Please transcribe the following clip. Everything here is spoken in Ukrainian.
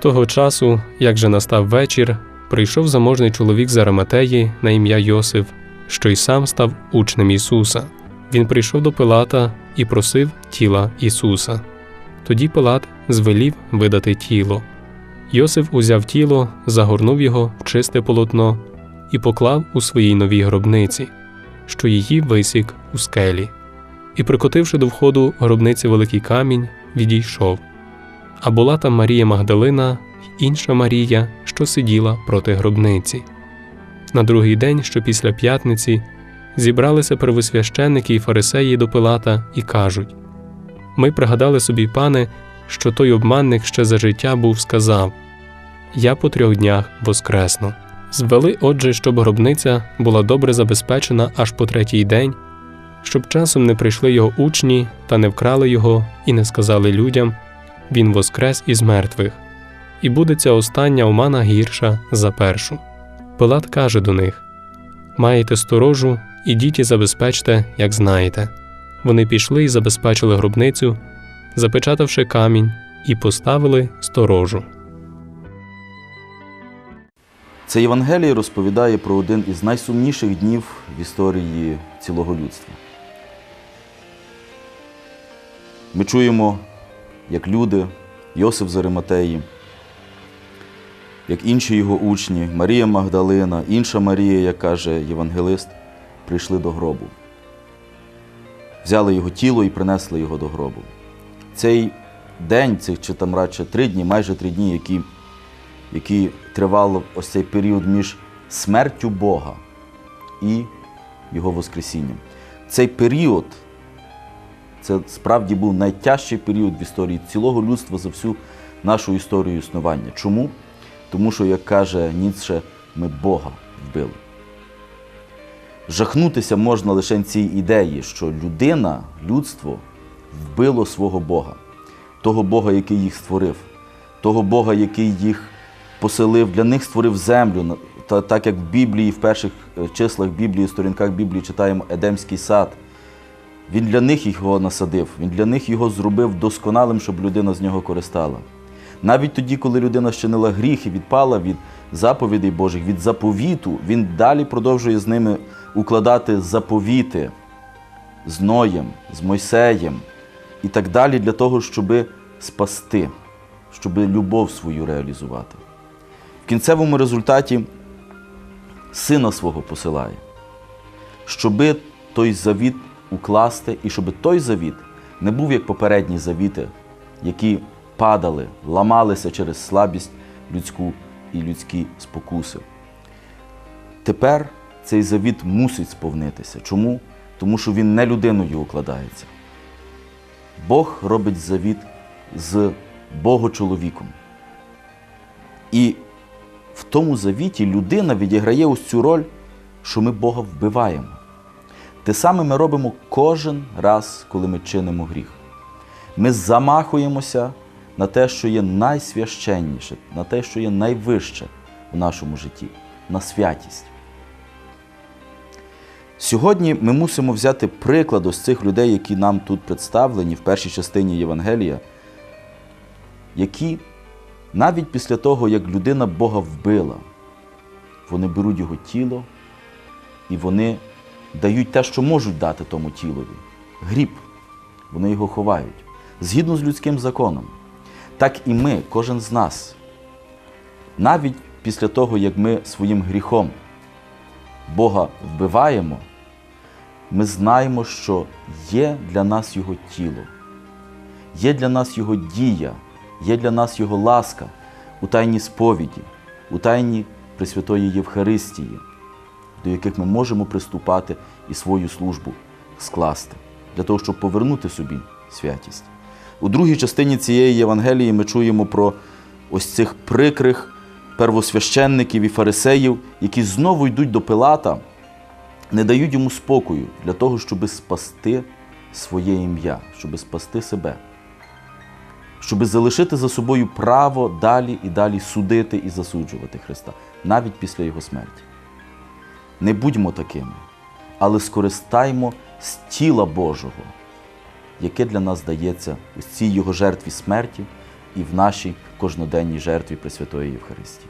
Того часу, як же настав вечір, прийшов заможний чоловік з Араматеї на ім'я Йосиф, що й сам став учнем Ісуса. Він прийшов до Пилата і просив тіла Ісуса. Тоді Пилат звелів видати тіло. Йосиф узяв тіло, загорнув його в чисте полотно і поклав у своїй новій гробниці, що її висік у скелі. І, прикотивши до входу гробниці великий камінь, відійшов. А була там Марія Магдалина й інша Марія, що сиділа проти гробниці. На другий день, що після п'ятниці, зібралися первосвященники і фарисеї до Пилата і кажуть: Ми пригадали собі, пане, що той обманник ще за життя був сказав: Я по трьох днях воскресну. Звели, отже, щоб гробниця була добре забезпечена аж по третій день, щоб часом не прийшли його учні та не вкрали його і не сказали людям Він воскрес із мертвих, і буде ця остання омана гірша за першу. Пилат каже до них Маєте сторожу, ідіть і забезпечте, як знаєте. Вони пішли і забезпечили гробницю, запечатавши камінь, і поставили сторожу. Це Євангеліє розповідає про один із найсумніших днів в історії цілого людства. Ми чуємо, як люди, Йосиф з Ариматеї, як інші його учні, Марія Магдалина, інша Марія, як каже євангелист, прийшли до гробу. Взяли його тіло і принесли його до гробу. Цей день, цих чи там радше три дні, майже три дні, які який тривав ось цей період між смертю Бога і Його Воскресінням. Цей період це справді був найтяжчий період в історії цілого людства за всю нашу історію існування. Чому? Тому що, як каже Ніцше, ми Бога вбили. Жахнутися можна лише цій ідеї, що людина, людство вбило свого Бога, того Бога, який їх створив, того Бога, який їх поселив, для них створив землю. Та, так як в Біблії, в перших е, числах Біблії, сторінках Біблії читаємо Едемський сад. Він для них його насадив, він для них його зробив досконалим, щоб людина з нього користала. Навіть тоді, коли людина щинила гріх і відпала від заповідей Божих, від заповіту, він далі продовжує з ними укладати заповіти з Ноєм, з Мойсеєм і так далі, для того, щоб спасти, щоб любов свою реалізувати. В кінцевому результаті сина свого посилає, щоби той завіт укласти, і щоб той завіт не був як попередні завіти, які падали, ламалися через слабість людську і людські спокуси. Тепер цей завіт мусить сповнитися. Чому? Тому що він не людиною укладається. Бог робить завіт з Богочоловіком. І в тому завіті людина відіграє ось цю роль, що ми Бога вбиваємо. Те саме ми робимо кожен раз, коли ми чинимо гріх. Ми замахуємося на те, що є найсвященніше, на те, що є найвище в нашому житті, на святість. Сьогодні ми мусимо взяти приклад ось цих людей, які нам тут представлені в першій частині Євангелія, які навіть після того, як людина Бога вбила, вони беруть його тіло і вони дають те, що можуть дати тому тілові. Гріб. Вони його ховають. Згідно з людським законом. Так і ми, кожен з нас, навіть після того, як ми своїм гріхом Бога вбиваємо, ми знаємо, що є для нас Його тіло, є для нас Його дія, є для нас Його ласка у тайній сповіді, у тайні Пресвятої Євхаристії, до яких ми можемо приступати і свою службу скласти, для того, щоб повернути собі святість. У другій частині цієї Євангелії ми чуємо про ось цих прикрих первосвященників і фарисеїв, які знову йдуть до Пилата, не дають йому спокою для того, щоб спасти своє ім'я, щоб спасти себе, щоб залишити за собою право далі і далі судити і засуджувати Христа, навіть після Його смерті. Не будьмо такими, але скористаймо з тіла Божого, яке для нас дається у цій Його жертві смерті, і в нашій кожноденній жертві Пресвятої Євхаристії.